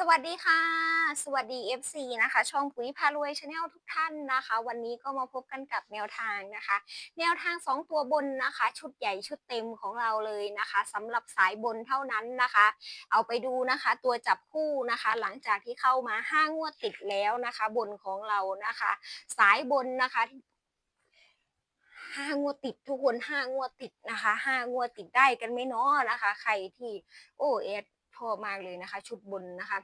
สวัสดีค่ะ สวัสดี FC นะคะ ช่องปุ๋ยพารวยชาแนลทุกท่านนะคะ วันนี้ก็มาพบกันกับแนวทางนะคะ แนวทาง 2 ตัวบนนะคะ ชุดใหญ่ชุดเต็มของเราเลยนะคะสำหรับสายบนเท่านั้นนะคะ เอาไปดูนะคะ ตัวจับคู่นะคะ หลังจากที่เข้ามา5งวดติดแล้วนะคะ บนของเรานะคะ สายบนนะคะห้างวดติดทุกคนห้างวดติดนะคะห้างวดติดได้กันไหมเนาะนะคะ ใครที่โอเอส ชอมากเลยนะคะ ชุดบนนะคะ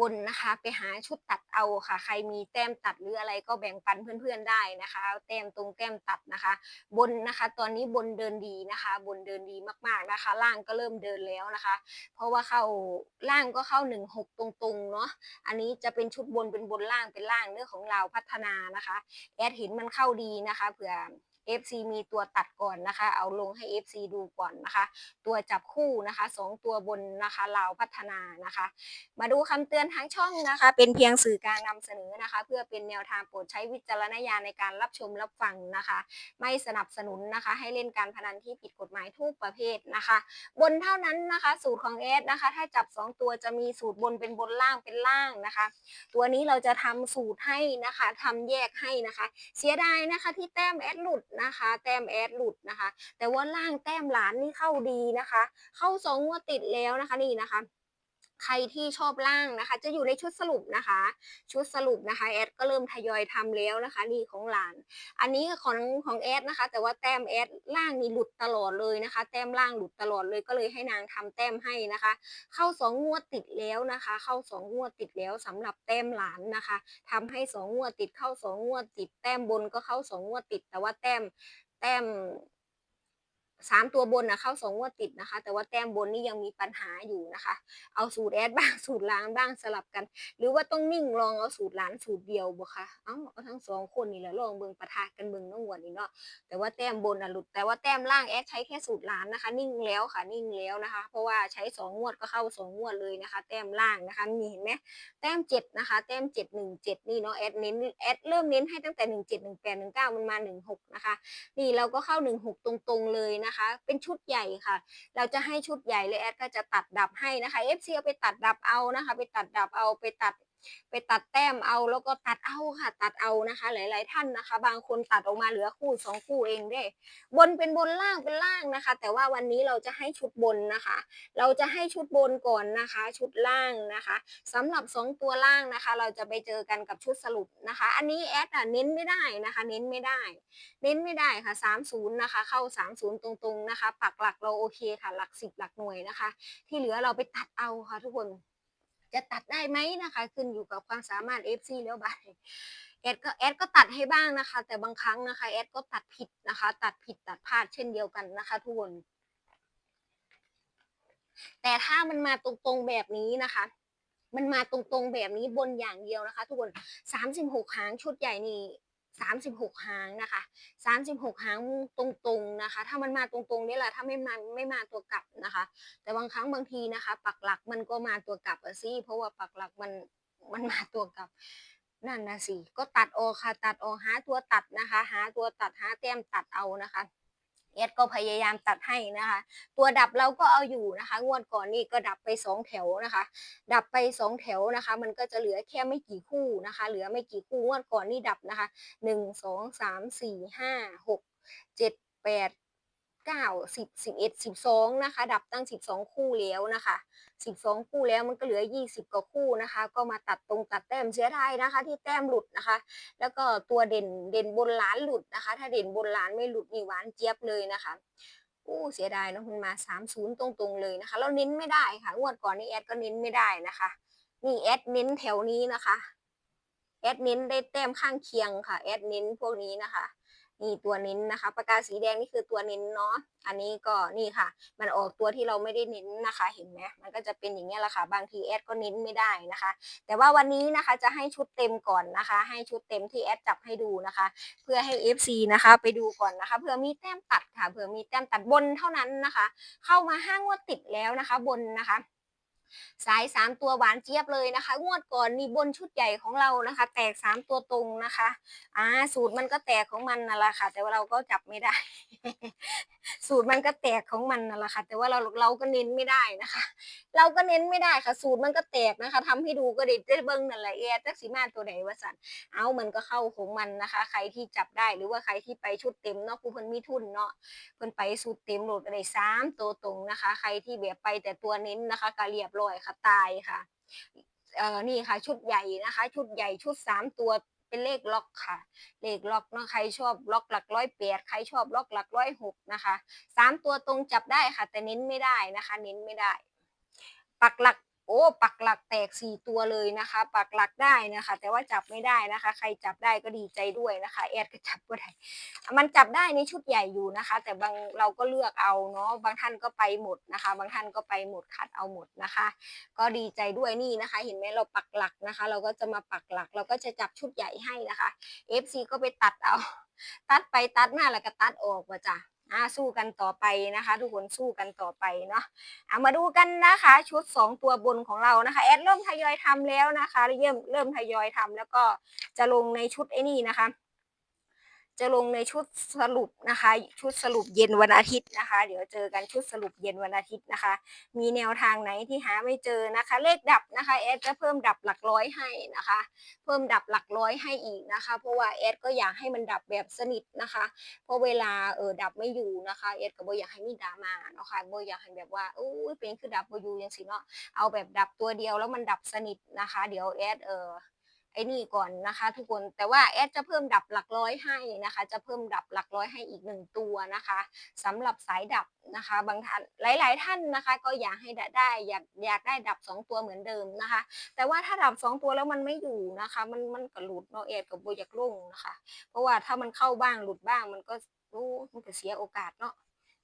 บนนะคะไปหาชุดตัดเอาค่ะ ใครมีแต้มตัดหรืออะไรก็แบ่งปันเพื่อนๆได้นะคะเอาแต้มตรงแต้มตัดนะคะ บนนะคะ ตอนนี้บนเดินดีนะคะ บนเดินดีมากๆนะคะ ล่างก็เริ่มเดินแล้วนะคะ เพราะว่าเข้าล่างก็เข้าหนึ่งหกตรงๆเนาะอันนี้จะเป็นชุดบนเป็นบนล่างเป็นล่างเรื่องของเราพัฒนานะคะแอดเห็นมันเข้าดีนะคะเผื่อ FC มีตัวตัดก่อนนะคะ เอาลงให้ FC ดูก่อนนะคะ ตัวจับคู่นะคะสองตัวบนนะคะเราพัฒนานะคะ มาดูคำเตือนทางช่องนะคะ เป็นเพียงสื่อกลางนำเสนอนะคะ เพื่อเป็นแนวทางโปรดใช้วิจารณญาณในการรับชมรับฟังนะคะ ไม่สนับสนุนนะคะ ให้เล่นการพนันที่ผิดกฎหมายทุกประเภทนะคะ บนเท่านั้นนะคะ สูตรของเอสนะคะ ถ้าจับ 2 ตัวจะมีสูตรบนเป็นบนล่างเป็นล่างนะคะ ตัวนี้เราจะทำสูตรให้นะคะทำแยกให้นะคะ เสียดายนะคะที่แต้มแอดหลุดนะคะ แต้มแอดหลุดนะคะ แต่ว่าล่างแต้มหลานนี่เข้าดีนะคะ เข้าสองงวดติดแล้วนะคะนี่นะคะ ใครที่ชอบล่างนะคะ จะอยู่ในชุดสรุปนะคะ ชุดสรุปนะคะแอดก็เริ่มทยอยทำแล้วนะคะนี่ของหลาน อันนี้ของของแอดนะคะ แต่ว่าแต้มแอดล่างนี่หลุดตลอดเลยนะคะ แต้มล่างหลุดตลอดเลยก็เลยให้นางทำแต้มให้นะคะ เข้าสองงวดติดแล้วนะคะ เข้าสองงวดติดแล้วสำหรับแต้มหลานนะคะทำให้สองงวดติดเข้าสองงวดติดแต้มบนก็เข้าสองงวดติดแต่ว่าแต้มแต้ม สามตัวบนนะเข้าสองงวดติดนะคะ แต่ว่าแต้มบนนี่ยังมีปัญหาอยู่นะคะ เอาสูตรแอดบ้างสูตรล้างบ้างสลับกัน หรือว่าต้องนิ่งลองเอาสูตรล้านสูตรเดียวบ่คะเอาเอาทั้งสองคนนี่แหละลองเบิ่งประทะกันเบิ่งน้องวันนี่เนาะแต่ว่าแต้มบนอะหลุดแต่ว่าแต้มล่างแอดใช้แค่สูตรล้านนะคะ นิ่งแล้วค่ะนิ่งแล้วนะคะ เพราะว่าใช้สองงวดก็เข้าสองงวดเลยนะคะ แต้มล่างนะคะนี่เห็นไหมแต้มเจ็ดนะคะ แต้มเจ็ดหนึ่งเจ็ดนี่เนาะแอดเน้นแอดเริ่มเน้นให้ตั้งแต่หนึ่งเจ็ดหนึ่งแปดหนึ่งเก้ามันมาหนึ่งหกนะคะ นี่เราก็เข้าหนึ่งหกตรงๆเลยนะคะเป็นชุดใหญ่ค่ะ เราจะให้ชุดใหญ่เลยแอดก็จะตัดดับให้นะคะ FC เอาไปตัดดับเอานะคะ ไปตัดดับเอาไปตัด ไปตัดแต้มเอาแล้วก็ตัดเอาค่ะ ตัดเอานะคะ หลาย ๆ ท่านนะคะ บางคนตัดออกมาเหลือคู่สองคู่เองเด้ บนเป็นบนล่างเป็นล่างนะคะ แต่ว่าวันนี้เราจะให้ชุดบนนะคะ เราจะให้ชุดบนก่อนนะคะ ชุดล่างนะคะสำหรับสองตัวล่างนะคะ เราจะไปเจอกันกับชุดสรุปนะคะ อันนี้แอดอะเน้นไม่ได้นะคะ เน้นไม่ได้ เน้นไม่ได้ค่ะ 30 นะคะ เข้า 30 ตรง ๆ นะคะ ปักหลักเราโอเคค่ะ หลักสิบหลักหน่วยนะคะ ที่เหลือเราไปตัดเอาค่ะทุกคน จะตัดได้ไหมนะคะ ขึ้นอยู่กับความสามารถ FC แล้วบายแอดก็แอดก็ตัดให้บ้างนะคะ แต่บางครั้งนะคะแอดก็ตัดผิดนะคะ ตัดผิดตัดพลาดเช่นเดียวกันนะคะ ทุกคนแต่ถ้ามันมาตรงๆแบบนี้นะคะ มันมาตรงๆแบบนี้บนอย่างเดียวนะคะ ทุกคน 36หางชุดใหญ่นี่ 36 หางนะคะ 36 หางตรงๆนะคะ ถ้ามันมาตรงๆนี่แหละถ้าไม่มาไม่มาตัวกลับนะคะ แต่บางครั้งบางทีนะคะ ปักหลักมันก็มาตัวกลับอะสิเพราะว่าปักหลักมันมันมาตัวกลับนั่นนะสิก็ตัดออกค่ะตัดออกหาตัวตัดนะคะ หาตัวตัดหาแต้มตัดเอานะคะ เอสก็พยายามตัดให้นะคะ ตัวดับเราก็เอาอยู่นะคะ งวดก่อนนี่ก็ดับไปสองแถวนะคะ ดับไปสองแถวนะคะ มันก็จะเหลือแค่ไม่กี่คู่นะคะ เหลือไม่กี่คู่งวดก่อนนี่ดับนะคะหนึ่งสองสา มสี่ห้าหกเก้าสิบสิบเอ็ดสิบสองนะคะ ดับตั้งสิบสองคู่แล้วนะคะสิบสองคู่แล้วมันก็เหลือยี่สิบกว่าคู่นะคะ ก็มาตัดตรงตัดแต้มเสียดายนะคะ ที่แต้มหลุดนะคะ แล้วก็ตัวเด่นเด่นบนล้านหลุดนะคะ ถ้าเด่นบนล้านไม่หลุดนี่หวานเจี๊ยบเลยนะคะอู้เสียดายเนอะมันมา 30 ตรงๆเลยนะคะแล้วเน้นไม่ได้ค่ะงวดก่อนนี่แอดก็เน้นไม่ได้นะคะนี่แอดเน้นแถวนี้นะคะแอดเน้นได้แต้มข้างเคียงค่ะแอดเน้นพวกนี้นะคะ นี่ตัวเน้นนะคะ ปากกาสีแดงนี่คือตัวเน้นเนาะ อันนี้ก็นี่ค่ะ มันออกตัวที่เราไม่ได้เน้นนะคะ เห็นไหมมันก็จะเป็นอย่างนี้ยแหละค่ะ บางทีแอดก็เน้นไม่ได้นะคะ แต่ว่าวันนี้นะคะจะให้ชุดเต็มก่อนนะคะ ให้ชุดเต็มที่แอดจับให้ดูนะคะ เพื่อให้ FC นะคะ ไปดูก่อนนะคะเผื่อมีแต้มตัดค่ะเผื่อมีแต้มตัดบนเท่านั้นนะคะ เข้ามาห้างวดติดแล้วนะคะ บนนะคะ สายสามตัวหวานเจี๊ยบเลยนะคะ งวดก่อนนี่บนชุดใหญ่ของเรานะคะ แตกสามตัวตรงนะคะอ่าสูตรมันก็แตกของมันนั่นแหละค่ะ แต่ว่าเราก็จับไม่ได้ สูตรมันก็แตกของมันนั่นแหละค่ะ แต่ว่าเราเราก็เน้นไม่ได้นะคะ เราก็เน้นไม่ได้ค่ะ สูตรมันก็แตกนะคะทำให้ดูก็ได้ได้เบิ้งนั่นแหละเอจักสีมาตัวไหนวะสันเอามันก็เข้าของมันนะคะ ใครที่จับได้หรือว่าใครที่ไปชุดเต็มเนาะผู้เพิ่นมีทุนเนาะเพิ่นไปสูตรเต็มโหลดก็ได้สามตัวตรงนะคะ ใครที่แบบไปแต่ตัวเน้นนะคะก็เรียบร้อยค่ะตายค่ะเอ่อนี่ค่ะ ชุดใหญ่นะคะ ชุดใหญ่ชุดสามตัวเป็นเลขล็อกค่ะ เลขล็อกเนาะใครชอบล็อกหลักร้อยแปดใครชอบล็อกหลักร้อยหกนะคะสามตัวตรงจับได้ค่ะ แต่เน้นไม่ได้นะคะ เน้นไม่ได้ ปักหลัก โอ้ปักหลักแตกสี่ตัวเลยนะคะ ปักหลักได้นะคะ แต่ว่าจับไม่ได้นะคะ ใครจับได้ก็ดีใจด้วยนะคะแอดก็จับก็ได้มันจับได้ในชุดใหญ่อยู่นะคะ แต่บางเราก็เลือกเอาเนาะบางท่านก็ไปหมดนะคะ บางท่านก็ไปหมดขัดเอาหมดนะคะ ก็ดีใจด้วยนี่นะคะ เห็นไหมเราปักหลักนะคะ เราก็จะมาปักหลัก เราก็จะจับชุดใหญ่ให้นะคะ FC ก็ไปตัดเอา ตัดไปตัดมาแล้วก็ตัดออกว่าจ้ะ อ่าสู้กันต่อไปนะคะ ทุกคนสู้กันต่อไปเนาะเอามาดูกันนะคะ ชุด 2 ตัวบนของเรานะคะแอดเริ่มทยอยทำแล้วนะคะ เริ่มเริ่มทยอยทำแล้วก็จะลงในชุดไอ้นี่นะคะ จะลงในชุดสรุปนะคะ ชุดสรุปเย็นวันอาทิตย์นะคะ เดี๋ยวเจอกันชุดสรุปเย็นวันอาทิตย์นะคะ มีแนวทางไหนที่หาไม่เจอนะคะ เลขดับนะคะแอดจะเพิ่มดับหลักร้อยให้นะคะ เพิ่มดับหลักร้อยให้อีกนะคะ เพราะว่าแอดก็อยากให้มันดับแบบสนิทนะคะ เพราะเวลาเออดับไม่อยู่นะคะเอสก็บอยากให้มีดราม่าเนาะค่ะบอยากให้แบบว่าโอ้ยเป็นคือดับบอยู่จังซี่เนาะเอาแบบดับตัวเดียวแล้วมันดับสนิทนะคะ เดี๋ยวแอดเออ ไอ้นี่ก่อนนะคะ ทุกคนแต่ว่าแอดจะเพิ่มดับหลักร้อยให้นะคะ จะเพิ่มดับหลักร้อยให้อีกหนึ่งตัวนะคะสำหรับสายดับนะคะ บางท่านหลาย ๆ ท่านนะคะ ก็อยากให้ได้อยากอยากได้ดับสองตัวเหมือนเดิมนะคะ แต่ว่าถ้าดับสองตัวแล้วมันไม่อยู่นะคะ มันมันก็หลุดเนาะแอดก็บ่อยากลงนะคะ เพราะว่าถ้ามันเข้าบ้างหลุดบ้างมันก็รู้มันก็เสียโอกาสเนาะ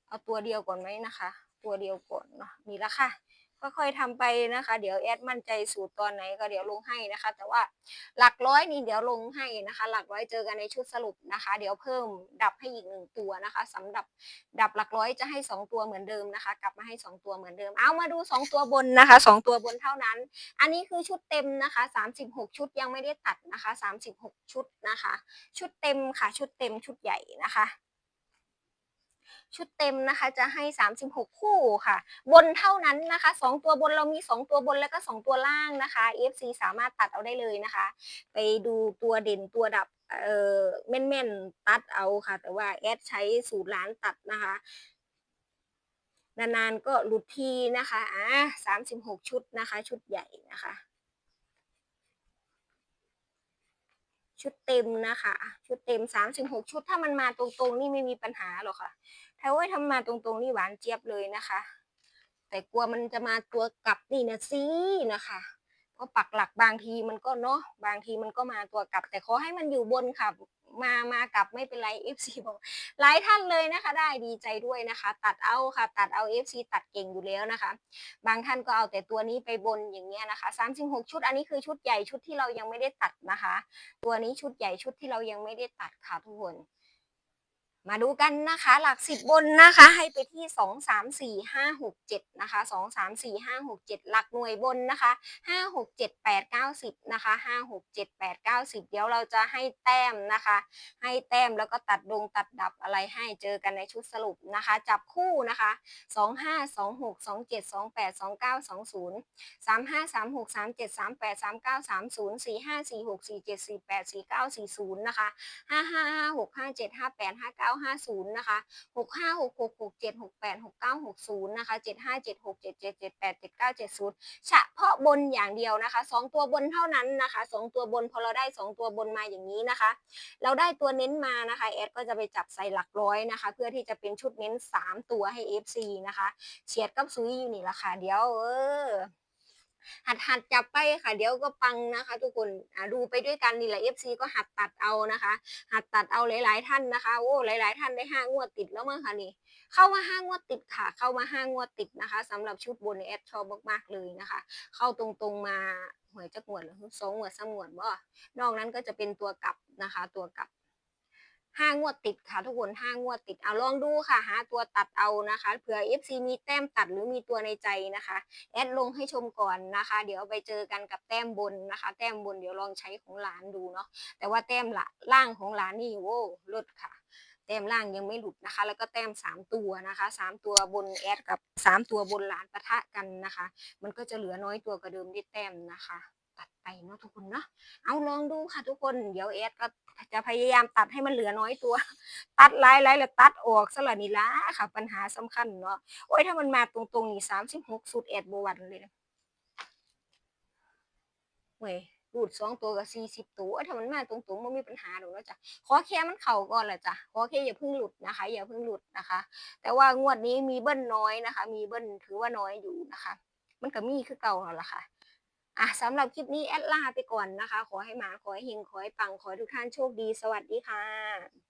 เอาตัวเดียวก่อนไหมนะคะ ตัวเดียวก่อนเนาะนี่ละค่ะ ค่อยๆทำไปนะคะ เดี๋ยวแอดมั่นใจสูตรตอนไหนก็เดี๋ยวลงให้นะคะ แต่ว่าหลักร้อยนี่เดี๋ยวลงให้นะคะ หลักร้อยเจอกันในชุดสรุปนะคะ เดี๋ยวเพิ่มดับให้อีกหนึ่งตัวนะคะสำหรับดับหลักร้อยจะให้สองตัวเหมือนเดิมนะคะ กลับมาให้สองตัวเหมือนเดิม เอามาดูสองตัวบนนะคะสองตัวบนเท่านั้น อันนี้คือชุดเต็มนะคะ 36 ชุดยังไม่ได้ตัดนะคะ 36 ชุดนะคะ ชุดเต็มค่ะชุดเต็มชุดใหญ่นะคะ ชุดเต็มนะคะจะให้ 36 คู่ค่ะ บนเท่านั้นนะคะ 2 ตัวบนเรามี 2 ตัวบนแล้วก็ 2 ตัวล่างนะคะ FC สามารถตัดเอาได้เลยนะคะ ไปดูตัวเด่นตัวดับเอ่อแม่นๆ ตัดเอาค่ะ แต่ว่าแอดใช้สูตรล้านตัดนะคะนานๆก็หลุดทีนะคะอะ36 ชุดนะคะ ชุดใหญ่นะคะ ชุดเต็มนะคะ ชุดเต็มสามสิบหกชุดถ้ามันมาตรงๆนี่ไม่มีปัญหาหรอกค่ะ ถ้าว่าทำมาตรงๆนี่หวานเจี๊ยบเลยนะคะ แต่กลัวมันจะมาตัวกลับนี่นะสินะคะเพราะปักหลักบางทีมันก็เนาะบางทีมันก็มาตัวกลับ แต่ขอให้มันอยู่บนค่ะ มามากลับไม่เป็นไร FC บอกหลายท่านเลยนะคะ ได้ดีใจด้วยนะคะ ตัดเอาค่ะ ตัดเอา FC ตัดเก่งอยู่แล้วนะคะ บางท่านก็เอาแต่ตัวนี้ไปบนอย่างเงี้ยนะคะ36ชุดอันนี้คือชุดใหญ่ชุดที่เรายังไม่ได้ตัดนะคะ ตัวนี้ชุดใหญ่ชุดที่เรายังไม่ได้ตัดค่ะทุกคน มาดูกันนะคะ หลักสิบบนนะคะ ให้ไปที่สองสามสี่ห้าหกเจ็ดนะคะสองสามสี่ห้าหกเจ็ดหลักหน่วยบนนะคะห้าหกเจ็ดแปดเก้าสิบนะคะห้าหกเจ็ดแปดเก้าสิบเดี๋ยวเราจะให้แต้มนะคะ ให้แต้มแล้วก็ตัดดงตัดดับอะไรให้เจอกันในชุดสรุปนะคะ จับคู่นะคะสองห้าสองหกสองเจ็ดสองแปดสองเก้าสองศูนย์สามห้าสามหกสามเจ็ดสามแปดสามเก้าสามศูนย์สี่ห้าสี่หกสี่เจ็ดสี่แปดสี่เก้าสี่ศูนย์นะคะห้าห้าห้าหกห้าเจ็ดห้าแปดห้าเก้าห้าศูนย์นะคะหกห้าหกหกหกเจ็ดหกแปดหกเก้าหกศูนย์นะคะเจ็ดห้าเจ็ดหกเจ็ดเจ็ดเจ็ดแปดเจ็ดเก้าเจ็ดศูนย์เฉพาะบนอย่างเดียวนะคะสองตัวบนเท่านั้นนะคะสองตัวบนพอเราได้สองตัวบนมาอย่างนี้นะคะ เราได้ตัวเน้นมานะคะแอดก็จะไปจับใส่หลักร้อยนะคะ เพื่อที่จะเป็นชุดเน้นสามตัวให้ FC นะคะเฉียดกับซุยอยู่นี่ละค่ะเดี๋ยวเออ หัดหัดจับไปค่ะ เดี๋ยวก็ปังนะคะ ทุกคนดูไปด้วยกันนี่แหละ FC ก็หัดตัดเอานะคะ หัดตัดเอาหลาย ๆ ท่านนะคะโอ้หลาย ๆ ท่านได้ห้างวดติดแล้วมั้งคะนี่ เข้ามาห้างวดติดค่ะ เข้ามาห้างวดติดนะคะสำหรับชุดบนแอดชอบมากๆเลยนะคะ เข้าตรงๆมาหวยจักงวดหรือสองงวดสามงวดบ่นอกนั้นก็จะเป็นตัวกลับนะคะ ตัวกลับ ห้างวดติดค่ะทุกคนห้างวดติดเอาลองดูค่ะ หาตัวตัดเอานะคะเผื่อ FC มีแต้มตัดหรือมีตัวในใจนะคะแอดลงให้ชมก่อนนะคะ เดี๋ยวไปเจอกันกับแต้มบนนะคะ แต้มบนเดี๋ยวลองใช้ของหลานดูเนาะแต่ว่าแต้มละล่างของหลานนี่โว้ลดค่ะ แต้มล่างยังไม่หลุดนะคะ แล้วก็แต้มสามตัวนะคะสามตัวบนแอดกับสามตัวบนหลานปะทะกันนะคะ มันก็จะเหลือน้อยตัวกว่าเดิมที่แต้มนะคะ ตัดไปเนาะทุกคนเนาะเอาลองดูค่ะทุกคนเดี๋ยวแอดก็จะพยายามตัดให้มันเหลือน้อยตัว ตัดหลายๆแล้วตัดออกสละนี่ละค่ะ ปัญหาสำคัญเนาะโอ้ยถ้ามันมาตรงๆนี่สามสิบหกสุดแอดบวันเลยนะเว้ยรูดสองตัวกับสี่สิบตัวถ้ามันมาตรงๆมันมีปัญหาหรอกนะจ้ะขอแค่มันเข่าก่อนแหละจ้ะขอแค่อย่าเพิ่งหลุดนะคะ อย่าเพิ่งหลุดนะคะ แต่ว่างวดนี้มีเบิ้ลน้อยนะคะ มีเบิ้ลถือว่าน้อยอยู่นะคะ มันก็มีคือเก่าแล้วล่ะค่ะ อะสำหรับคลิปนี้แอดลาไปก่อนนะคะ ขอให้หมาขอให้เฮงขอให้ปังขอให้ทุกท่านโชคดี สวัสดีค่ะ